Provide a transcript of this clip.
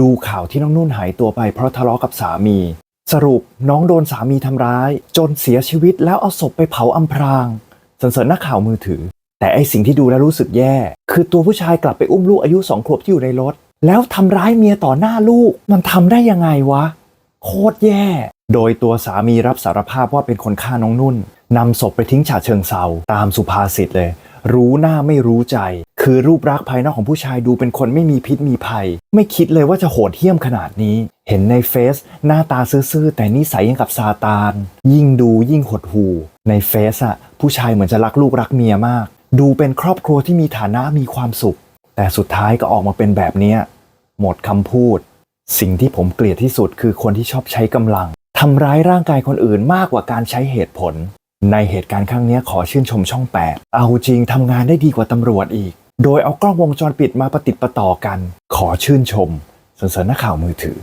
ดูข่าวที่น้องนุ่นหายตัวไปเพราะทะเลาะกับสามี สรุปน้องโดนสามีทำร้าย จนเสียชีวิตแล้วเอาศพไปเผาอำพรางสันเสริญนักข่าวมือถือ แต่ไอสิ่งที่ดูแล้วรู้สึกแย่ คือตัวผู้ชายกลับไปอุ้มลูกอายุสองขวบที่อยู่ในรถ แล้วทำร้ายเมียต่อหน้าลูก มันทำได้ยังไงวะ โคตรแย่ โดยตัวสามีรับสารภาพว่าเป็นคนฆ่าน้องนุ่นนำศพไปทิ้งฉะเชิงเซาตามสุภาษิตเลย รู้หน้าไม่รู้ใจ คือรูปลักษ์ภายนอกของผู้ชายดูเป็นคนไม่มีพิษมีภัย ไม่คิดเลยว่าจะโหดเหี้ยมขนาดนี้ เห็นในเฟซหน้าตาซื่อๆแต่นิสัยยังกับซาตาน ยิ่งดูยิ่งหดหูในเฟซอะผู้ชายเหมือนจะรักลูกรักเมียมาก ดูเป็นครอบครัวที่มีฐานะมีความสุข แต่สุดท้ายก็ออกมาเป็นแบบเนี้ยหมดคำพูด สิ่งที่ผมเกลียดที่สุดคือคนที่ชอบใช้กำลังทำร้ายร่างกายคนอื่นมากกว่าการใช้เหตุผล ในเหตุการณ์ครั้งนี้ขอชื่นชมช่อง 8 เอาจริงทำงานได้ดีกว่าตำรวจอีก โดยเอากล้องวงจรปิดมาประติดประต่อกัน ขอชื่นชมสนเสริญนักข่าวมือถือ